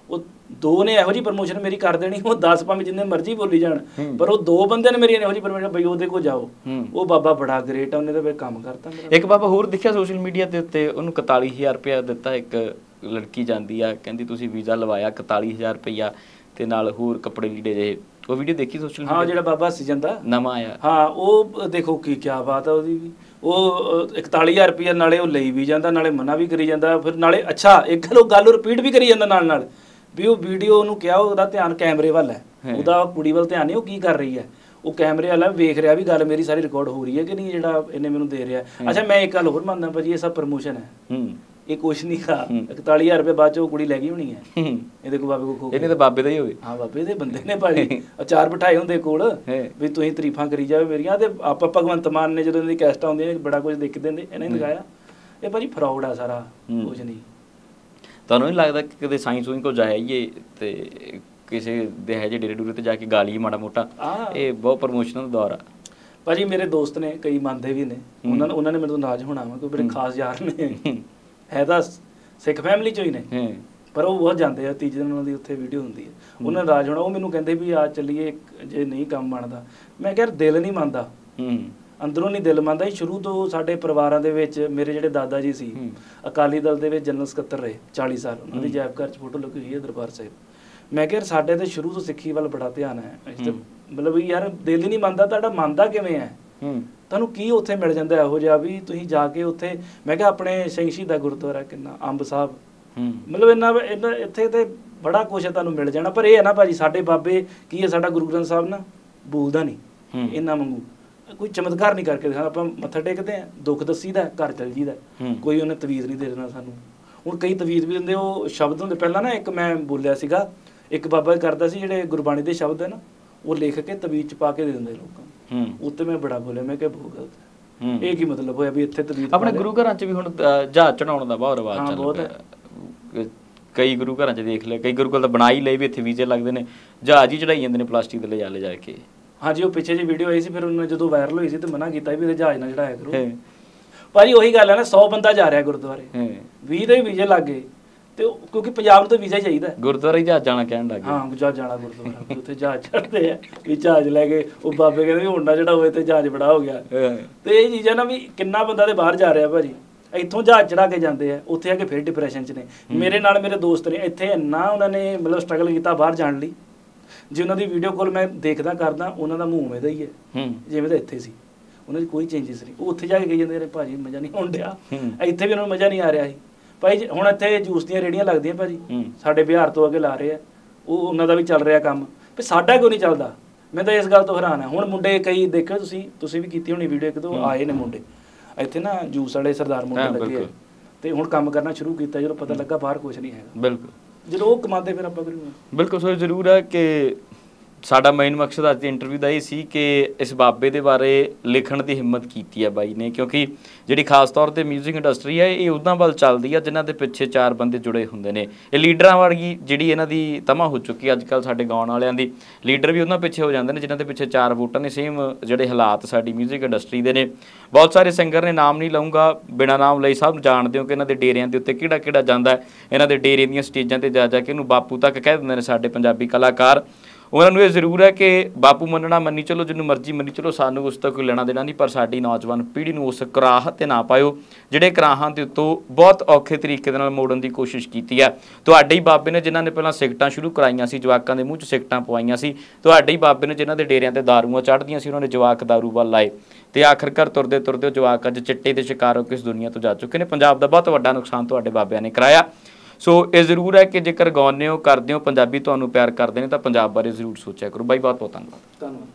ਉਹ ਦੋ ਨੇ ਇਹੋ ਜੀ ਪ੍ਰਮੋਸ਼ਨ ਮੇਰੀ ਕਰ ਦੇਣੀ ਉਹ 10 ਭਾਵੇਂ ਜਿੰਨੇ ਮਰਜ਼ੀ ਬੋਲੀ ਜਾਣ ਹੂੰ। ਪਰ ਉਹ ਦੋ ਬੰਦਿਆਂ ਨੇ ਮੇਰੀ ਇਹੋ ਜੀ ਪ੍ਰਮੋਸ਼ਨ ਬਈ ਉਹਦੇ ਕੋ ਜਾਓ। ਹੂੰ। ਉਹ ਬਾਬਾ ਬੜਾ ਗ੍ਰੇਟ ਆ ਉਹਨੇ ਤਾਂ ਬਈ ਕੰਮ ਕਰਤਾ ਮੇਰਾ। ਇੱਕ ਬਾਬਾ ਹੋਰ ਦੇਖਿਆ ਸੋਸ਼ਲ ਮੀਡੀਆ ਦੇ ਉੱਤੇ ਉਹਨੂੰ 41000 ਰੁਪਇਆ ਦਿੱਤਾ ਇੱਕ ਲੜਕੀ ਜਾਂਦੀ ਆ ਕਹਿੰਦੀ ਤੁਸੀਂ ਵੀਜ਼ਾ ਲਵਾਇਆ 41000 ਰੁਪਇਆ ਤੇ ਨਾਲ ਹੋਰ ਕੱਪੜੇ ਲੀੜੇ ਜਿਹੇ। ਉਹ ਵੀਡੀਓ ਦੇਖੀ ਸੋਸ਼ਲ ਹਾਂ ਮੀਡੀਆ ਜਿਹੜਾ ਬਾਬਾ ਸੀ ਜਾਂਦਾ? ਨਵਾਂ ਆਇਆ। ਹਾਂ ਉਹ ਦੇਖੋ ਕੀ ਕੀ ਬਾਤ ਆ ਉਹਦੀ ਵੀ। ਉਹ ਅ, 41000 ਰੁਪਏ ਨਾਲੇ ਉਹ ਲਈ ਵੀ ਜਾਂਦਾ ਨਾਲੇ ਮਨਾ ਵੀ ਕਰੀ ਜਾਂਦਾ ਫਿਰ ਨਾਲੇ ਅੱਛਾ ਇੱਕ ਗੱਲ ਉਹ ਗੱਲ ਰਿਪੀਟ ਵੀ ਕਰੀ ਜਾਂਦਾ ਨਾਲ ਨਾਲ ਵੀ ਉਹ ਵੀਡੀਓ ਉਹਨੂੰ ਕਿਹਾ ਉਹਦਾ ਧਿਆਨ ਕੈਮਰੇ ਵੱਲ ਹੈ। ਉਹਦਾ ਕੁੜੀ ਵੱਲ ਧਿਆਨ ਨਹੀਂ ਉਹ ਕੀ ਕਰ ਰਹੀ ਹੈ? ਉਹ ਕੈਮਰੇ ਵਾਲਾ ਵੇਖ ਰਿਹਾ ਵੀ ਗੱਲ ਮੇਰੀ ਸਾਰੀ ਰਿਕਾਰਡ ਹੋ ਰਹੀ ਹੈ ਕਿ ਨਹੀਂ ਜਿਹੜਾ ਇਹਨੇ ਮੈਨੂੰ ਦੇ ਰਿਹਾ। ਅੱਛਾ ਮੈਂ ਇੱਕ ਗੱਲ ਹੋਰ ਮੰਨਦਾ ਭਾਜੀ ਇਹ ਸਭ ਪ੍ਰਮੋਸ਼ਨ ਹੈ। ਹੂੰ। ਇਹ ਕੁਛ ਨਹੀਂ ਖਾ। 41000 ਰੁਪਏ ਬਾਅਦ ਚ ਉਹ ਕੁੜੀ ਲੈ ਗਈ ਹੋਣੀ ਹੈ। ਹੂੰ। ਇਹਦੇ ਕੋ ਬਾਬੇ ਕੋ ਖੋ ਇਹਨੇ ਤਾਂ ਬਾਬੇ ਦਾ ਹੀ ਹੋਵੇ। ਹਾਂ ਬਾਬੇ ਦੇ ਬੰਦੇ ਨੇ ਭਾਜੀ। ਅਚਾਰ ਬਿਠਾਏ ਹੁੰਦੇ ਕੋਲ। ਵੀ ਤੁਸੀਂ ਤਾਰੀਫਾਂ ਕਰੀ ਜਾਵੇ ਮੇਰੀਆਂ ਤੇ ਆਪਾਂ ਭਗਵੰਤ ਮਾਨ ਨੇ ਜਦੋਂ ਇਹਦੀ ਕੈਸਟ ਨੇ ਬੜਾ ਕੁਝ ਦੇਖ ਦਿੰਦੇ ਇਹਨੇ ਦਿਖਾਇਆ। ਇਹ ਭਾਜੀ ਫਰਾਡ ਆ ਸਾਰਾ। ਕੁਝ ਨਹੀਂ। ਤੁਹਾਨੂੰ ਨਹੀਂ ਲੱਗਦਾ ਕਿ ਕਦੇ ਸਾਇੰਸ ਨੂੰ ਕੋ ਜਾਈਏ ਤੇ ਕਿਸੇ ਦੇ ਹੈ ਜੇ ਡੇਰੇ ਡੂਰੇ ਤੇ ਜਾ ਕੇ ਗਾਲੀ ਮਾੜਾ ਮੋਟਾ? ਇਹ ਬਹੁਤ ਪ੍ਰਮੋਸ਼ਨਲ ਦੌਰ ਆ। ਭਾਜੀ ਮੇਰੇ ਦੋਸਤ ਨੇ ਕਈ ਮੰਨਦੇ ਵੀ ਨੇ। ਉਹਨਾਂ ਨੇ ਉਹਨਾਂ ਨੇ ਮੇਰੇ ਤੋਂ ਨਾਰਾਜ਼ ਹੋਣਾ ਵਾ ਕੋਈ ਮੇਰੇ ਖਾਸ ਯਾਰ ਨੇ। ਹੈ ਤਾਂ ਸਿੱਖ ਫੈਮਿਲੀ ਚੋਂ ਹੀ ਨੇ। ਹਾਂ। ਪਰ ਉਹ ਬਹੁਤ ਜਾਂਦੇ ਆ ਤੀਜੇ ਦਿਨ ਉਹਨਾਂ ਦੀ ਉੱਥੇ ਵੀਡੀਓ ਹੁੰਦੀ ਹੈ। ਉਹਨਾਂ ਨੇ ਰਾਜ ਹੋਣਾ ਉਹ ਮੈਨੂੰ ਕਹਿੰਦੇ ਵੀ ਆ ਚੱਲੀਏ ਜੇ ਨਹੀਂ ਕੰਮ ਬਣਦਾ। ਮੈਂ ਕਿਹਾ ਦਿਲ ਨਹੀਂ ਮੰਨਦਾ। ਹੂੰ। ਅੰਦਰੋਂ ਨਹੀਂ ਦਿਲ ਮੰਨਦਾ। ਸੀ ਸ਼ੁਰੂ ਤੋਂ ਸਾਡੇ ਪਰਿਵਾਰਾਂ ਦੇ ਵਿੱਚ ਮੇਰੇ ਜਿਹੜੇ ਦਾਦਾ ਜੀ ਸੀ। ਅਕਾਲੀ ਦਲ ਦੇ ਵਿੱਚ ਜਨਰਲ ਸਕੱਤਰ ਰਹੇ 40 ਸਾਲ। ਉਹਨਾਂ ਦੀ ਜੈਬ ਘਰ 'ਚ ਫੋਟੋ ਲੱਗੀ ਹੋਈ ਹੈ ਦਰਬਾਰ ਸਾਹਿਬ। ਮੈਂ ਕਿਹਾ ਸਾਡੇ ਤੇ ਸ਼ੁਰੂ ਤੋਂ ਸਿੱਖੀ ਵੱਲ ਬੜਾ ਧਿਆਨ ਹੈ। ਮਤਲਬ ਯਾਰ ਦਿਲ ਹੀ ਨਹੀਂ ਮੰਨਦਾ ਤੁਹਾਡਾ ਮੰਨਦਾ ਕਿਵੇਂ ਹੈ? ਹੂੰ। ਤੁਹਾਨੂੰ ਕੀ ਉੱਥੇ ਮਿਲ ਜਾਂਦਾ ਇਹੋ ਜਿਹਾ ਵੀ ਤੁਸੀਂ ਜਾ ਕੇ ਉੱਥੇ ਮੈਂ ਕਿਹਾ ਆਪਣੇ ਸਿੰਘ ਸ਼ਹੀਦਾ ਗੁਰਦੁਆਰਾ ਕਿੰਨਾ ਅੰਬ ਸਾਹਿਬ। ਹੂੰ। ਮਤਲਬ ਇਹਨਾਂ ਇੱਥੇ ਤੇ ਬੜਾ ਕੁਝ ਹੈ ਤੁਹਾਨੂੰ ਮਿਲ ਜਾਣਾ ਪਰ ਇਹ ਹੈ ਨਾ ਭਾਜੀ ਸਾਡੇ ਬਾਬੇ ਕੀ ਹੈ ਸਾਡਾ ਗੁਰੂ ਗ੍ਰੰਥ ਸਾਹਿਬ ਨਾ ਬੋਲਦਾ ਨਹੀਂ। ਇਹਨਾਂ ਵਾਂਗੂ। ਕੋਈ ਚਮਤਕਾਰ ਨਹੀਂ ਕਰਕੇ ਦਿਖਾਉਂਦਾ ਆਪਾਂ ਮੱਥਾ ਟੇਕਦੇ ਆ ਦੁੱਖ ਦੱਸੀਦਾ ਘਰ ਚਲ ਜੀਦਾ। ਕੋਈ ਉਹਨੇ ਤਵੀਜ਼ ਨਹੀਂ ਦੇ ਦੇਣਾ ਸਾਨੂੰ। ਹੁਣ ਕਈ ਤਵੀਜ਼ ਵੀ ਦਿੰਦੇ ਉਹ ਸ਼ਬਦ ਹੁੰਦੇ ਪਹਿਲਾਂ ਨਾ ਇੱਕ ਮੈਂ ਬੋਲਿਆ ਸੀਗਾ ਇੱਕ ਬਾਬਾ ਕਰਦਾ ਸੀ ਜਿਹੜੇ ਗੁਰਬਾਣੀ ਦੇ ਸ਼ਬਦ ਹੈ ਨਾ ਉਹ ਲਿਖ ਕੇ ਤਵੀਜ਼ ਚ ਪਾ ਕੇ ਦੇ ਦਿੰਦੇ ਲੋਕਾਂ ਉੱਤੇ ਮੈਂ ਬੜਾ ਬੋਲਿਆ ਮੈਂ ਕਿਹਾ ਬਹੁਤ ਗਲਤ ਹੈ। ਇਹ ਕੀ ਮਤਲਬ ਹੋਇਆ ਵੀ ਇੱਥੇ ਤਵੀਜ਼ ਆਪਣੇ। ਗੁਰੂ ਘਰਾਂ 'ਚ ਵੀ ਹੁਣ ਜਹਾਜ਼ ਚੜਾਉਣ ਦਾ ਬਹੁਤ ਰਿਵਾਜ ਚੱਲ ਬਹੁਤ ਪਿਆ। ਹੈ। ਕਈ ਗੁਰੂ ਘਰਾਂ 'ਚ ਦੇਖ ਲਿਆ ਕਈ ਗੁਰੂ ਘਰ ਤਾਂ ਬਣਾ ਹੀ ਲਏ ਵੀ ਇੱਥੇ ਵੀਜ਼ੇ ਲੱਗਦੇ ਨੇ। ਜਹਾਜ਼ ਹੀ ਚੜਾਈ ਜਾਂਦੇ ਨੇ ਪਲਾਸਟਿਕ ਦੇ ਲਿਜਾ ਲਿਜਾ ਕੇ। ਹਾਂਜੀ ਉਹ ਪਿੱਛੇ ਜੀ ਵੀਡੀਓ ਆਈ ਸੀ ਫਿਰ ਉਹਨੇ ਜਦੋਂ ਵਾਇਰਲ ਹੋਈ ਸੀ ਤੇ ਮਨਾ ਕੀਤਾ ਵੀ ਇਹਦੇ ਜਹਾਜ਼ ਨਾ ਚੜਾਇਆ ਕਰੋ। ਭਾਜੀ ਉਹੀ ਗੱਲ ਹੈ ਨਾ 100 ਬੰਦਾ ਜਾ ਰਿਹਾ ਗੁਰਦੁਆਰੇ। ਹੈ। 20 ਦੇ ਵੀਜ਼ੇ ਲੱਗ ਗਏ। ਤੇ ਉਹ- ਕਿਉਂਕਿ ਪੰਜਾਬ ਨੂੰ ਤਾਂ ਵੀਜ਼ਾ ਹੀ ਚਾਹੀਦਾ ਹੈ। ਗੁਰਦੁਆਰੇ ਹੀ ਜਹਾਜ਼ ਜਾਣਾ ਕਹਿਣ ਲੱਗ ਗਏ। ਹਾਂ ਜਾ ਜਾਣਾ ਗੁਰਦੁਆਰਾ। ਵੀ ਉੱਥੇ ਜਹਾਜ਼ ਚੜਦੇ ਆ ਵੀ ਜਹਾਜ਼ ਲੈ ਕੇ ਉਹ ਬਾਬੇ ਕਹਿੰਦੇ ਵੀ ਹੁਣ ਨਾ ਜਿਹੜਾ ਹੋਏ ਤੇ ਜਹਾਜ਼ ਬੜਾ ਹੋ ਗਿਆ। ਤੇ ਇਹ ਚੀਜ਼ਾਂ ਨਾ ਵੀ ਕਿੰਨਾ ਬੰਦਾ ਤੇ ਬਾਹਰ ਜਾ ਰਿਹਾ ਭਾਜੀ। ਇੱਥੋਂ ਜਹਾਜ਼ ਚੜਾ ਕੇ ਜਾਂਦੇ ਆ ਉੱਥੇ ਆ ਕੇ ਫਿਰ ਡਿਪਰੈਸ਼ਨ 'ਚ ਨੇ। ਮੇਰੇ ਨਾਲ ਮੇਰੇ ਦੋਸਤ ਨੇ ਇੱਥੇ ਇੰਨਾ ਉਹਨਾਂ ਨੇ ਮਤਲਬ ਸਟਰਗਲ ਕੀਤਾ ਬਾਹਰ ਜਾਣ ਲਈ। ਜੇ ਉਹਨਾਂ ਦੀ ਵੀਡੀਓ ਕਾਲ ਮੈਂ ਦੇਖਦਾ ਕਰਦਾ ਉਹਨਾਂ ਦਾ ਮੂੰਹ ਉਵੇਂ ਦਾ ਹੀ ਹੈ। ਹੂੰ। ਜਿਵੇਂ ਦਾ ਇੱਥੇ ਸੀ। ਉਹਨਾਂ ਦੀ ਕੋਈ ਚੇਂਜਸ ਨਹੀਂ। ਉਹ ਉੱਥੇ ਜਾ ਕੇ ਕਹੀ ਜਾਂਦੇ ਨੇ ਭਾਜੀ ਮਜ਼ਾ ਨਹੀਂ ਆਉਣ ਡਿਆ। ਹੂੰ। ਇੱਥੇ ਵੀ ਉਹਨਾਂ ਨੂੰ ਮਜ਼ਾ ਨਹੀਂ ਆ ਰਿਹਾ ਸੀ। ਭਾਈ ਹੁਣ ਇੱਥੇ ਜੂਸ ਦੀਆਂ ਰੇੜੀਆਂ ਲੱਗਦੀਆਂ ਭਾਜੀ। ਸਾਡੇ ਬਿਹਾਰ ਤੋਂ ਅੱਗੇ ਲਾ ਰਹੇ ਆ। ਉਹ ਉਹਨਾਂ ਦਾ ਵੀ ਚੱਲ ਰਿਹਾ ਕੰਮ। ਵੀ ਸਾਡਾ ਕਿਉਂ ਨਹੀਂ ਚੱਲਦਾ? ਮੈਂ ਤਾਂ ਇਸ ਗੱਲ ਤੋਂ ਹੈਰਾਨ ਆ। ਹੁਣ ਮੁੰਡੇ ਕਈ ਦੇਖਿਓ ਤੁਸੀਂ? ਤੁਸੀਂ ਵੀ ਕੀਤੀ ਹੋਣੀ ਵੀਡੀਓ ਇੱਕ ਦੋ ਆਏ ਨੇ ਮੁੰਡੇ। ਇੱਥੇ ਨਾ ਜੂਸ ਵਾਲੇ ਸਰਦਾਰ ਮੁੰਡੇ ਲੱਗੇ ਆ। ਤੇ ਹੁਣ ਕੰਮ ਕਰਨਾ ਸ਼ੁਰੂ ਕੀਤਾ ਜਦੋਂ ਪਤਾ ਲੱਗਾ ਬਾਹਰ ਕੁਝ ਨਹੀਂ ਹੈਗਾ। ਬਿਲਕੁਲ। ਜਦੋਂ ਉਹ ਕਮਾਉਂਦੇ ਫਿਰ ਆਪਾਂ ਕਰੀਏ ਬਿਲਕੁਲ ਸੋ ਜ਼ਰੂਰ ਹੈ ਕਿ ਸਾਡਾ ਮੇਨ ਮਕਸਦ ਅੱਜ ਦੀ ਇੰਟਰਵਿਊ ਦਾ ਇਹ ਸੀ ਕਿ ਇਸ ਬਾਬੇ ਦੇ ਬਾਰੇ ਲਿਖਣ ਦੀ ਹਿੰਮਤ ਕੀਤੀ ਹੈ ਬਾਈ ਨੇ ਕਿਉਂਕਿ ਜਿਹੜੀ ਖਾਸ ਤੌਰ ਤੇ 뮤직 ਇੰਡਸਟਰੀ ਹੈ ਇਹ ਉਦਾਂ ਵੱਲ ਚੱਲਦੀ ਹੈ ਜਿਨ੍ਹਾਂ ਦੇ ਪਿੱਛੇ ਚਾਰ ਬੰਦੇ ਜੁੜੇ ਹੁੰਦੇ ਨੇ ਇਹ ਲੀਡਰਾਂ ਵਰਗੀ ਜਿਹੜੀ ਇਹਨਾਂ ਦੀ ਤਮਾ ਹੋ ਚੁੱਕੀ ਅੱਜ ਕੱਲ ਸਾਡੇ ਗਾਉਣ ਵਾਲਿਆਂ ਦੀ ਲੀਡਰ ਵੀ ਉਹਨਾਂ ਪਿੱਛੇ ਹੋ ਜਾਂਦੇ ਨੇ ਜਿਨ੍ਹਾਂ ਦੇ ਪਿੱਛੇ ਚਾਰ ਵੋਟਾਂ ਨੇ ਸੇਮ ਜਿਹੜੇ ਹਾਲਾਤ ਸਾਡੀ 뮤직 ਇੰਡਸਟਰੀ ਦੇ ਨੇ ਬਹੁਤ ਸਾਰੇ ਸਿੰਗਰ ਨੇ ਨਾਮ ਨਹੀਂ ਲਵਾਂਗਾ ਬਿਨਾ ਨਾਮ ਲਈ ਸਭ ਜਾਣਦੇ ਹੋ ਕਿ ਇਹਨਾਂ ਦੇ ਡੇਰਿਆਂ ਦੇ ਉੱਤੇ ਕਿਹੜਾ ਕਿਹੜਾ ਜਾਂਦਾ ਹੈ ਇਹਨਾਂ ਦੇ ਡੇਰੇ ਦੀਆਂ ਸਟੇਜਾਂ ਤੇ ਜਾ ਜਾ ਕੇ ਇਹਨੂੰ ਬਾਪੂ ਤੱਕ ਕਹਿ ਦਿੰਦੇ ਨੇ ਸਾਡੇ ਪੰਜਾਬੀ ਕਲਾਕਾਰ ਉਹਨਾਂ ਨੂੰ ਇਹ ਜ਼ਰੂਰ ਹੈ ਕਿ ਬਾਪੂ ਮੰਨਣਾ ਮੰਨੀ ਚਲੋ, ਜਿਹਨੂੰ ਮਰਜ਼ੀ ਮੰਨੀ ਚਲੋ, ਸਾਨੂੰ ਉਸ ਤੋਂ ਕੋਈ ਲੈਣਾ ਦੇਣਾ ਨਹੀਂ, ਪਰ ਸਾਡੀ ਨੌਜਵਾਨ ਪੀੜ੍ਹੀ ਨੂੰ ਉਸ ਕਰਾਹ ਤੇ ਨਾ ਪਾਇਓ, ਜਿਹੜੇ ਕਰਾਹਾਂ ਦੇ ਉੱਤੋਂ ਬਹੁਤ ਔਖੇ ਤਰੀਕੇ ਦੇ ਨਾਲ ਮੋੜਨ ਦੀ ਕੋਸ਼ਿਸ਼ ਕੀਤੀ ਹੈ। ਤੁਹਾਡੇ ਹੀ ਬਾਬੇ ਨੇ ਜਿਨ੍ਹਾਂ ਨੇ ਪਹਿਲਾਂ ਸਿਗਟਾਂ ਸ਼ੁਰੂ ਕਰਾਈਆਂ ਸੀ, ਜਵਾਕਾਂ ਦੇ ਮੂੰਹ 'ਚ ਸਿਗਟਾਂ ਪਵਾਈਆਂ ਸੀ, ਤੁਹਾਡੇ ਹੀ ਬਾਬੇ ਨੇ ਜਿਨ੍ਹਾਂ ਦੇ ਡੇਰਿਆਂ ਤੇ ਦਾਰੂਆਂ ਚੜ੍ਹਦੀਆਂ ਸੀ, ਉਹਨਾਂ ਨੇ ਜਵਾਕ ਦਾਰੂ ਵੱਲ ਲਾਏ। ਤੇ ਆਖਰਕਾਰ ਤੁਰਦੇ ਤੁਰਦੇ ਉਹ ਜਵਾਕ ਅੱਜ ਚਿੱਟੇ ਦੇ ਸ਼ਿਕਾਰ ਹੋ ਕੇ ਇਸ ਦੁਨੀਆ ਤੋਂ ਜਾ ਚੁੱਕੇ ਨੇ? ਪੰਜਾਬ ਦਾ ਬਹੁਤ ਵੱਡਾ ਨੁਕਸਾਨ ਤੁਹਾਡੇ ਬਾਬਿਆਂ ਨੇ ਕਰਾਇਆ। ਸੋ ਇਹ ਜ਼ਰੂਰ ਹੈ ਕਿ ਜੇਕਰ ਗਾਉਂਦੇ ਹੋ, ਕਰਦੇ ਹੋ, ਪੰਜਾਬੀ ਤੁਹਾਨੂੰ ਪਿਆਰ ਕਰਦੇ ਨੇ, ਤਾਂ ਪੰਜਾਬ ਬਾਰੇ ਜ਼ਰੂਰ ਸੋਚਿਆ ਕਰੋ। ਬਾਈ ਬਹੁਤ ਬਹੁਤ ਧੰਨਵਾਦ। ਧੰਨਵਾਦ।